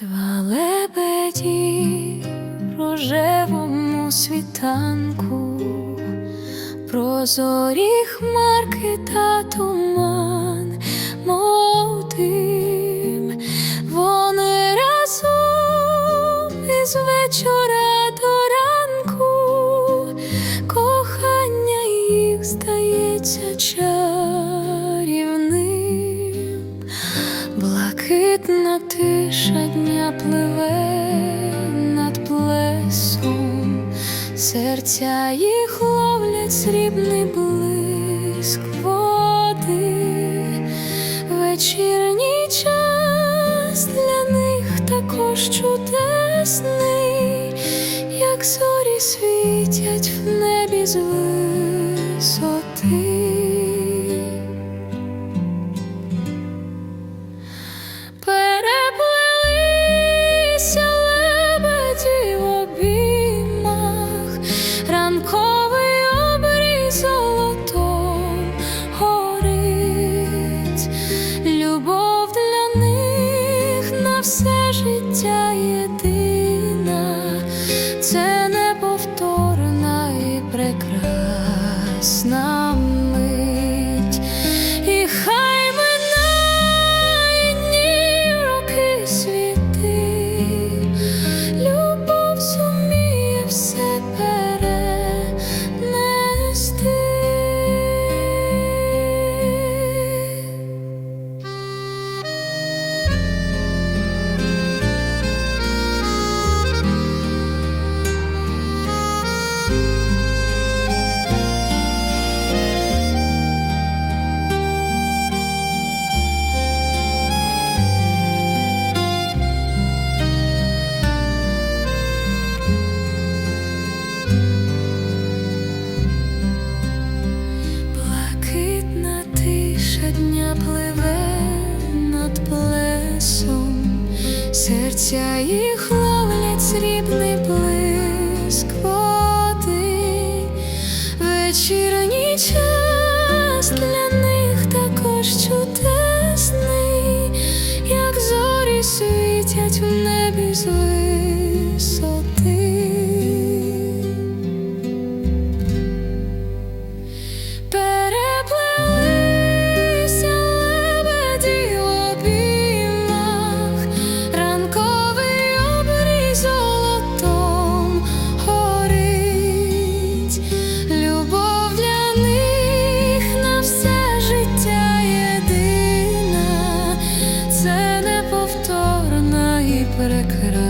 Два лебеді в рожевому світанку, прозорі хмарки та туман, мов дим. вони разом із вечора до ранку, кохання їх здається чарівним. Блакитна тиша дня пливе над плесом, серця їх ловлять срібний блиск води, вечірній час для них також чудесний, як зорі світять в небі з все життя єдина, серця їх ловлять срібний блиск води, вечірній час для них також чудесний, як зорі світять в небі з bırakırım